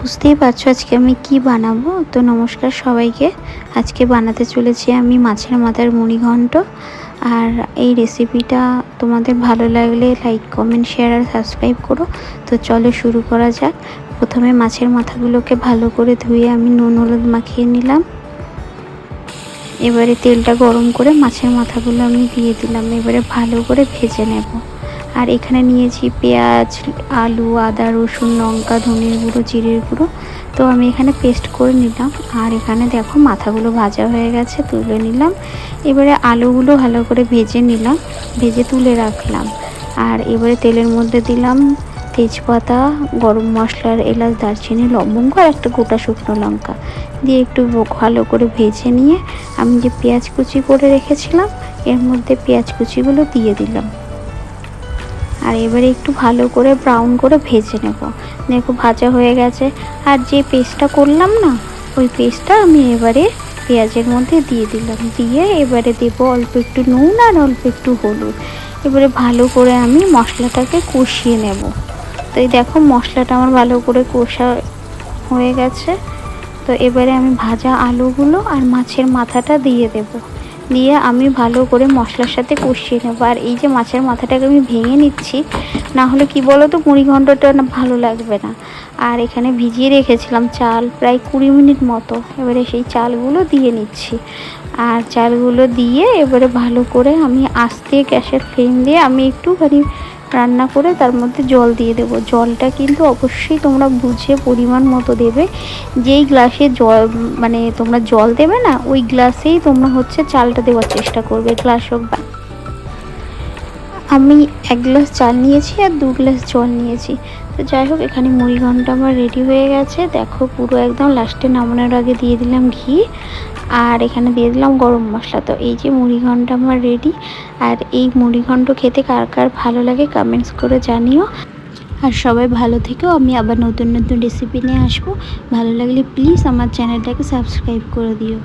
বুঝতেই পারছ আজকে আমি কি বানাবো? তো নমস্কার সবাইকে। আজকে বানাতে চলেছি আমি মাছের মাথার মুড়ি ঘন্ট। আর এই রেসিপিটা তোমাদের ভালো লাগলে লাইক কমেন্ট শেয়ার আর সাবস্ক্রাইব করো। তো চলো শুরু করা যাক। প্রথমে মাছের মাথাগুলোকে ভালো করে ধুয়ে আমি নুন হলুদ মাখিয়ে নিলাম। এবারে তেলটা গরম করে মাছের মাথাগুলো আমি দিয়ে দিলাম। এবারে ভালো করে ভেজে নেব। আর এখানে নিয়েছি পেঁয়াজ, আলু, আদা, রসুন, লঙ্কা, ধনের গুঁড়ো, জিরের গুঁড়ো। তো আমি এখানে পেস্ট করে নিলাম। আর এখানে দেখো মাথাগুলো ভাজা হয়ে গেছে, তুলে নিলাম। এবারে আলুগুলো ভালো করে ভেজে নিলাম, ভেজে তুলে রাখলাম। আর এবারে তেলের মধ্যে দিলাম তেজপাতা, গরম মশলার এলাচ, দারচিনি, লবঙ্গ আর একটা গোটা শুকনো লঙ্কা। দিয়ে একটু ভালো করে ভেজে নিয়ে আমি যে পেঁয়াজ কুচি করে রেখেছিলাম, এর মধ্যে পেঁয়াজ কুচিগুলো দিয়ে দিলাম। আর এবারে একটু ভালো করে ব্রাউন করে ভেজে নেব। দেখো ভাজা হয়ে গেছে। আর যে পেস্টটা করলাম না, ওই পেস্টটা আমি এবারে পেঁয়াজের মধ্যে দিয়ে দিলাম। দিয়ে এবারে দেবো অল্প একটু নুন আর অল্প একটু হলুদ। এবারে ভালো করে আমি মশলাটাকে কষিয়ে নেব। তো এই দেখো মশলাটা আমার ভালো করে কষা হয়ে গেছে। তো এবারে আমি ভাজা আলুগুলো আর মাছের মাথাটা দিয়ে দেব। দিয়ে আমি ভালো করে মশলার সাথে কষিয়ে নেব। আর এই যে মাছের মাথাটাকে আমি ভেঙে নিচ্ছি, না হলে কি বলো তো মুড়ি ঘন্টটা না ভালো লাগবে না। আর এখানে ভিজিয়ে রেখেছিলাম চাল প্রায় কুড়ি মিনিট মতো। এবারে সেই চালগুলো দিয়ে নিচ্ছি। আর চালগুলো দিয়ে এবারে ভালো করে আমি আস্তে গ্যাসের ফ্লেম দিয়ে আমি একটুখানি রান্না করে তার মধ্যে জল দিয়ে দেবো। জলটা কিন্তু অবশ্যই তোমরা বুঝে পরিমাণ মতো দেবে। যেই গ্লাসে জল মানে তোমরা জল দেবে না, ওই গ্লাসেই তোমরা হচ্ছে চালটা দেওয়ার চেষ্টা করবে, গ্লাস হোক বা আমি এক গ্লাস চাল নিয়েছি আর দু গ্লাস জল নিয়েছি। তো যাই হোক, এখানে মুড়ি ঘণ্টা আমার রেডি হয়ে গেছে। দেখো পুরো একদম লাস্টে নামানোর আগে দিয়ে দিলাম ঘি। আর এখানে দিয়ে দিলাম গরম মশলা। তো এই যে মুড়িঘণ্ট আমার রেডি আর এই মুড়িঘণ্ট খেতে কার কার ভালো লাগে কমেন্টস করে জানিও। আর সবাই ভালো থেকেও আমি আবার নতুন নতুন রেসিপি নিয়ে আসব। ভালো লাগলে প্লিজ আমার চ্যানেলটাকে সাবস্ক্রাইব করে দিও।